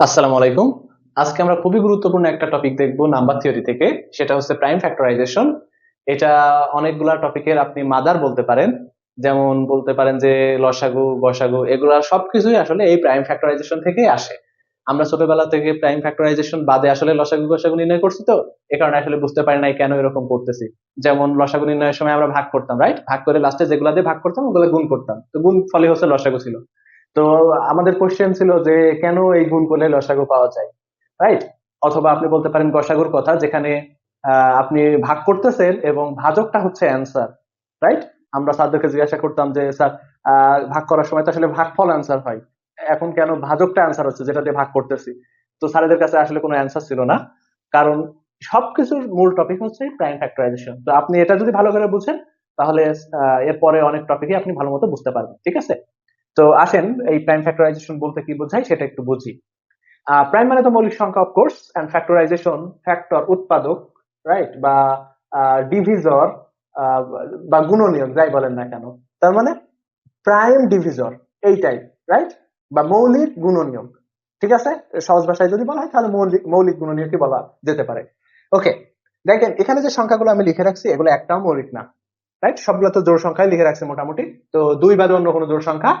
আসসালামু আলাইকুম। আজকে আমরা খুবই গুরুত্বপূর্ণ একটা টপিক দেখব নাম্বার থিওরি থেকে। সেটা হচ্ছে প্রাইম ফ্যাক্টরাইজেশন এটা অনেকগুলা টপিকের আপনি মাদার বলতে পারেন। যেমন বলতে পারেন যে লসাগু গসাগু এগুলা সবকিছুই আসলে এই প্রাইম ফ্যাক্টরাইজেশন থেকেই আসে। আমরা ছোটবেলা থেকে প্রাইম ফ্যাক্টরাইজেশন বাদে আসলে লসাগু গসাগু নির্ণয় করছি তো, এ কারণে আসলে বুঝতে পারি নাই কেন এরকম করতেছি। যেমন লসাগু নির্ণয়ের সময় আমরা ভাগ করতাম রাইট ভাগ করে লাস্টে যেগুলা দিয়ে ভাগ করতাম, ওগুলো গুণ করতাম। তো গুণ ফলে হচ্ছে লসাগু ছিল। তো আমাদের কোশ্চেন ছিল যে, কেন এই গুণ করলে লসাগু পাওয়া যায়? রাইট অথবা আপনি বলতে পারেন গসাগুর কথা, যেখানে আপনি ভাগ করতেছেন এবং ভাজকটা হচ্ছে অ্যান্সার রাইট আমরা স্যারদেরকে জিজ্ঞাসা করতাম যে, স্যার ভাগ করার সময় তো আসলে ভাগফল অ্যান্সার হয়। এখন কেন ভাজকটা অ্যান্সার হচ্ছে যেটা দিয়ে ভাগ করতেছি? তো স্যারেদের কাছে আসলে কোনো অ্যান্সার ছিল না। কারণ সবকিছুর মূল টপিক হচ্ছে প্রাইম ফ্যাক্টরাইজেশন তো আপনি এটা যদি ভালো করে বুঝেন, তাহলে এরপরে অনেক টপিকই আপনি ভালো মতো বুঝতে পারবেন, ঠিক আছে? তো আসেন, এই প্রাইম ফ্যাক্টরাইজেশন বলতে কি বোঝায় সেটা একটু বুঝি। প্রাইম মানে তো মৌলিক সংখ্যা of course and factorization factor উৎপাদক রাইট বা ডিভিজর বা গুণনীয়ক, যাই বলেন না কেন। তার মানে প্রাইম ডিভিজর এইটাই রাইট বা মৌলিক গুণনীয়ক। ঠিক আছে? সহজ ভাষায় যদি বলা হয়, তাহলে মৌলিক মৌলিক গুণনীয়কই বলা যেতে পারে। ওকে দেখেন, এখানে যে সংখ্যাগুলো আমি লিখে রাখছি, এগুলো একটাও মৌলিক না রাইট সবগুলো তো জোর সংখ্যায় লিখে রাখছে মোটামুটি। তো দুই বাদে অন্য কোনো জোর সংখ্যা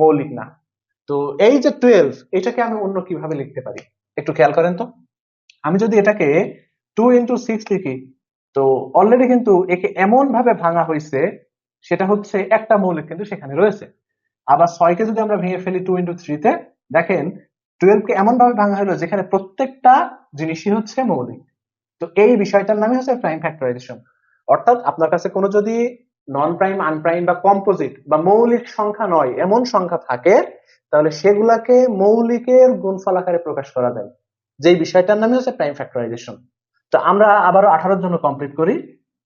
মৌলিক না। তো এই যে টুয়েলভ এটাকে আমি অন্য কীভাবে লিখতে পারি? একটু খেয়াল করেন তো। আমি যদি এটাকে টু ইন্টু সিক্স লিখি, তো অলরেডি কিন্তু একে এমন ভাবে ভাঙা হয়েছে সেটা হচ্ছে একটা মৌলিক কিন্তু সেখানে রয়েছে। আবার ছয়কে যদি আমরা ভেঙে ফেলি টু ইন্টু থ্রিতে দেখেন টুয়েলভ কে এমন ভাবে ভাঙা হলো যেখানে প্রত্যেকটা জিনিসই হচ্ছে মৌলিক। তো এই বিষয়টার নামই হচ্ছে প্রাইম ফ্যাক্টরাইজেশন অর্থাৎ আপনার কাছে কোনো যদি নন প্রাইম আনপ্রাইম বা কম্পোজিট বা মৌলিক সংখ্যা নয়, এমন সংখ্যা থাকে, তাহলে সেগুলাকে মৌলিকের গুণফল আকারে প্রকাশ করা যায়। যেই বিষয়টার নামে হচ্ছে প্রাইম ফ্যাক্টরাইজেশন তো আমরা আবারও আঠারোর জন্য কমপ্লিট করি।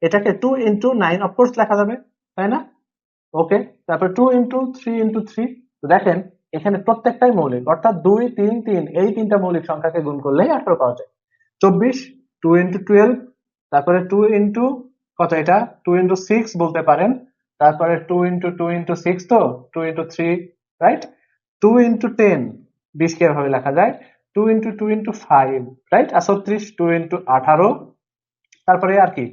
এটাকে টু ইন্টু নাইন অফকোর্স লেখা যাবে, তাই না? ওকে তারপর two into three into three দেখেন, এখানে প্রত্যেকটাই মৌলিক, অর্থাৎ দুই, তিন তিন, এই তিনটা মৌলিক সংখ্যাকে গুণ করলেই আঠারো পাওয়া যায়। চব্বিশ টু ইন্টু টুয়েলভ তারপরে টু ইন্টু কত এটা? টু ইন্টু সিক্স বলতে পারেন। তারপরে two into two into six তো? Two into three right two into ten বিশ কে এভাবে লেখা যায়। Two into two into five right আর টু ইন্টু আঠারো। তারপরে আর কি?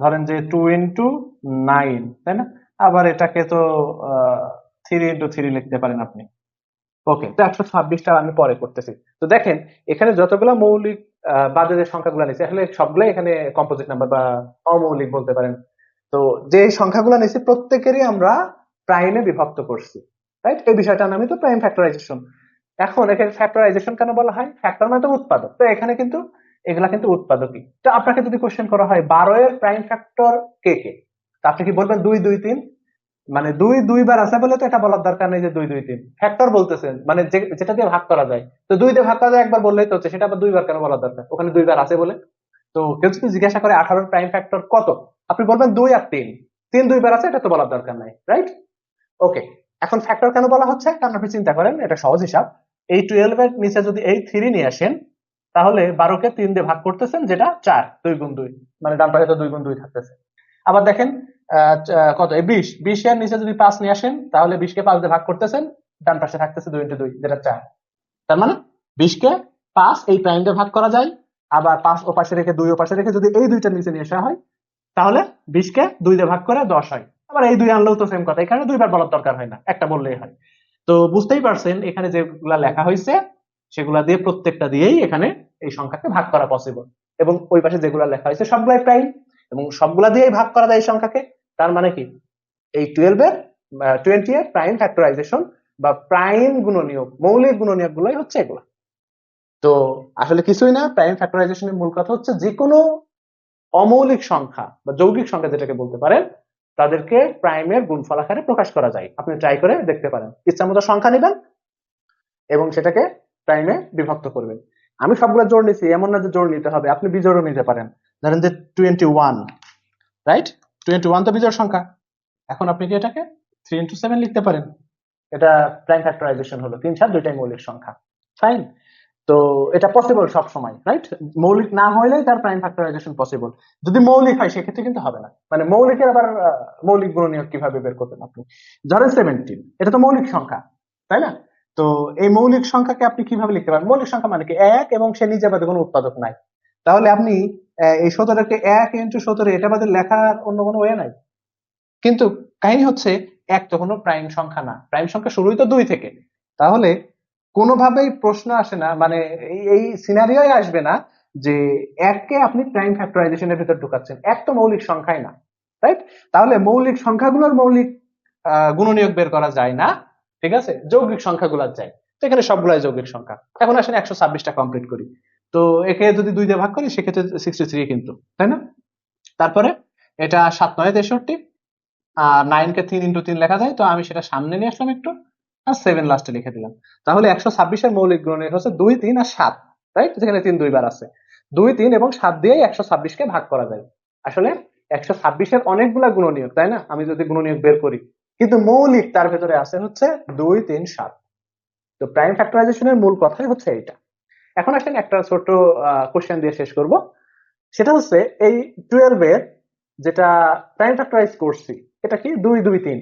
ধরেন যে টু ইন্টু নাইন তাই না? আবার এটাকে তো থ্রি ইন্টু থ্রি লিখতে পারেন আপনি। ওকে তো একশো ছাব্বিশটা আমি পরে করতেছি। তো দেখেন, এখানে যতগুলো মৌলিক যে সংখ্যাগুলো নিয়েছে, আসলে সবগুলো এখানে কম্পোজিট নাম্বার বা অমৌলিক বলতে পারেন। তো যে সংখ্যাগুলো নিয়েছি, প্রত্যেকেরই আমরা প্রাইমে বিভক্ত করছি রাইট এই বিষয়টার নামই তো প্রাইম ফ্যাক্টরাইজেশন এখন এখানে ফ্যাক্টরাইজেশন কেন বলা হয়? ফ্যাক্টর মানে তো উৎপাদক। তো এখানে কিন্তু, এগুলা কিন্তু উৎপাদকই। তো আপনাকে যদি কোশ্চেন করা হয়, বারো এর প্রাইম ফ্যাক্টর কে কে? তা আপনি কি বলবেন? দুই দুই, তিন? মানে দুই দুইবার আছে বলে তো এটা বলার দরকার নেই যে দুই দুই তিন। ফ্যাক্টর বলতেছেন মানে যেটা দিয়ে ভাগ করা যায়। তো দুই দিয়ে ভাগ করা যায়, একবার বললেই তো হচ্ছে, সেটা আবার দুইবার কেন বলার দরকার? ওখানে দুইবার আছে বলে। তো কেউ যদি জিজ্ঞাসা করে আঠারোর প্রাইম ফ্যাক্টর কত? আপনি বলবেন দুই আর তিন। তিন দুইবার আছে, এটা তো বলার দরকার নাই রাইট ওকে এখন ফ্যাক্টর কেন বলা হচ্ছে? কারণ আপনি চিন্তা করেন, এটা সহজ হিসাব। এই টুয়েলভ এর নিচে যদি এই থ্রি নিয়ে আসেন, তাহলে বারোকে তিন দিয়ে ভাগ করতেছেন, যেটা চার, দুই গুণ দুই। মানে ডান পাশে তো দুই গুণ দুই থাকতেছে। আবার দেখেন কত? এই বিশ। বিশ এর নিচে যদি পাঁচ নিয়ে আসেন, তাহলে বিশকে পাঁচ দিয়ে ভাগ করতেছেন, ডান পাশে থাকতেছে দুই ইন্টু দুই, যেটা চার। তার মানে বিশকে পাঁচ এই প্রাইম দিয়ে ভাগ করা যায়, আবার পাঁচ ও পাশে রেখে দুই ও পাশে রেখে যদি এই দুইটার নিচে নিয়ে আসা হয়, তাহলে বিশকে দুই দিয়ে ভাগ করে দশ হয়। আবার এই দুই আনলেও তো সেম কথা, এখানে দুইবার বলার দরকার হয় না, একটা বললেই হয়। তো বুঝতেই পারছেন, এখানে যেগুলা লেখা হয়েছে সেগুলা দিয়ে প্রত্যেকটা দিয়েই এখানে এই সংখ্যাকে ভাগ করা পসিবল এবং ওই পাশে যেগুলা লেখা হয়েছে সবগুলাই প্রাইম এবং সবগুলা দিয়েই ভাগ করা যায় এই সংখ্যাকে। তার মানে কি? এই টুয়েলভ এর টোয়েন্টি এর প্রাইম ফ্যাক্টরাইজেশন বা প্রাইম গুণনীয়ক, মৌলিক গুণনীয়ক গুলোই হচ্ছে এগুলো। তো আসলে কিছুই না প্রাইম ফ্যাক্টরাইজেশনের মূল কথা হচ্ছে যে কোনো অমৌলিক সংখ্যা বা যৌগিক সংখ্যা যেটাকে বলতে পারেন, তাদেরকে প্রাইমের গুণফল আকারে প্রকাশ করা যায়। আপনি ট্রাই করে দেখতে পারেন। ইচ্ছা মতো সংখ্যা নেবেন এবং সেটাকে প্রাইমে বিভক্ত করবেন। আমি সবগুলো জোর নিছি, এমন না যে জোর নিতে হবে, আপনি বিজোড়ও নিতে পারেন। ধরেন যে twenty one right twenty one তো বিজোড় সংখ্যা। এখন আপনি কি এটাকে থ্রি ইন্টু সেভেন লিখতে পারেন? এটা প্রাইম ফ্যাক্টরাইজেশন হলো। তিন সাত দুইটাই মৌলিক সংখ্যা। ফাইন তো এটা পসিবল সব সময় রাইট মৌলিক না হইলেই তার প্রাইম ফ্যাক্টরাইজেশন পসিবল যদি মৌলিক হয়, সেক্ষেত্রে কিন্তু হবে না। মানে মৌলিকের আবার মৌলিক গুণনীয়ক কীভাবে বের করবেন আপনি? ধরেন সেভেন্টিন এটা তো মৌলিক সংখ্যা, তাই না? তো এই মৌলিক সংখ্যাকে আপনি কীভাবে লিখতে পারেন? মৌলিক সংখ্যা মানে কি? এক এবং সে নিজে বাদে কোনো উৎপাদক নাই। তাহলে আপনি এই সতেরোকে এক ইন্টু সতেরো, এটা বাদে লেখার অন্য কোনো ওয়ে নাই। কিন্তু কাহিনী হচ্ছে, এক তো কোনো প্রাইম সংখ্যা না। প্রাইম সংখ্যা শুরুই তো দুই থেকে। তাহলে কোনোভাবেই প্রশ্ন আসে না মানে এই সিনারিওই আসবে না যে এককে আপনি প্রাইম ফ্যাক্টরাইজেশনের ভিতর ঢুকাচ্ছেন। এক তো মৌলিক সংখ্যাই না রাইট তাহলে মৌলিক সংখ্যাগুলোর মৌলিক গুণনীয়ক বের করা যায় না, ঠিক আছে? যৌগিক সংখ্যাগুলোর যায়। তো এখানে সবগুলাই যৌগিক সংখ্যা। এখন আসেন একশো ছাব্বিশটা কমপ্লিট করি। তো একে যদি দুই দিয়ে ভাগ করি, সেক্ষেত্রে সিক্সটি থ্রি কিন্তু, তাই না? তারপরে এটা সাত নয়, তেষট্টি, আর নাইন কে তিন ইন্টু তিন লেখা যায়, তো আমি সেটা সামনে নিয়ে আসলাম একটু, আর সেভেন লাস্টে লিখে দিলাম। তাহলে একশো ছাব্বিশের মৌলিক গুণনীয়ক হচ্ছে দুই, তিন, আর সাত রাইট যেখানে তিন দুইবার আছে। দুই, তিন এবং সাত দিয়েই একশো ছাব্বিশকে ভাগ করা যায়। আসলে একশো ছাব্বিশের অনেকগুলা গুণনীয়ক, তাই না? আমি যদি গুণনীয়ক বের করি, কিন্তু মৌলিক তার ভেতরে আছে হচ্ছে দুই, তিন, সাত। তো প্রাইম ফ্যাক্টরাইজেশনের মূল কথাই হচ্ছে এইটা। এখন আসেন একটা ছোট কোশ্চেন দিয়ে শেষ করব। সেটা হচ্ছে এই টুয়েলভ এর যেটা প্রাইম ফ্যাক্টরাইজ করছি এটা কি? দুই দুই, তিন।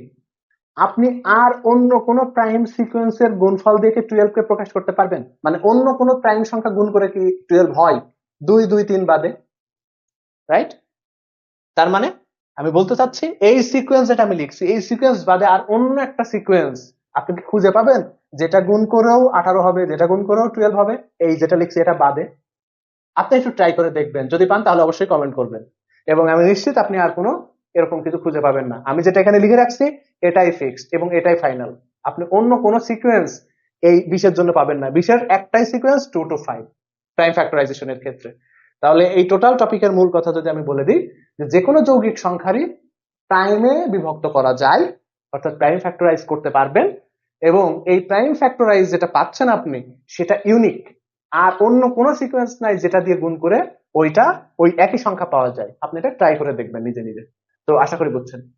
আপনি আর অন্য কোন প্রাইম সিকোয়েন্সের গুণফল দিয়ে কি টুয়েলভ কে প্রকাশ করতে পারবেন? মানে অন্য কোন প্রাইম সংখ্যা গুণ করে কি টুয়েলভ হয়? দুই দুই, তিন বাদে রাইট তার মানে আমি বলতে চাচ্ছি, এই সিকোয়েন্স যেটা আমি লিখছি, এই সিকোয়েন্স বাদে আর অন্য একটা সিকোয়েন্স আপনি কি খুঁজে পাবেন? যেটা গুণ করেও আঠারো হবে, যেটা গুণ করেও টুয়েলভ হবে, এই যেটা লিখছি এটা বাদে। আপনি একটু ট্রাই করে দেখবেন। যদি পান তাহলে অবশ্যই কমেন্ট করবেন। এবং আমি নিশ্চিত আপনি আর কোনো এরকম কিছু খুঁজে পাবেন না। আমি যেটা এখানে লিখে রাখছি, এটাই ফিক্সড এবং এটাই ফাইনাল আপনি অন্য কোনো সিকোয়েন্স এই বিশের জন্য পাবেন না। বিশের একটাই sequence two two five prime ফ্যাক্টরাইজেশনের ক্ষেত্রে। তাহলে এই টোটাল টপিকের মূল কথা যদি আমি বলে দিই, যে যে কোনো যৌগিক সংখ্যারই প্রাইমে বিভক্ত করা যায়, অর্থাৎ প্রাইম ফ্যাক্টরাইজ করতে পারবেন এবং এই প্রাইম ফ্যাক্টরাইজ যেটা পাচ্ছেন আপনি, সেটা ইউনিক আর অন্য কোনো সিকোয়েন্স নাই যেটা দিয়ে গুণ করে ওইটা ওই একই সংখ্যা পাওয়া যায়। আপনি এটা ট্রাই করে দেখবেন নিজে নিজে। তো আশা করি বুঝছেন।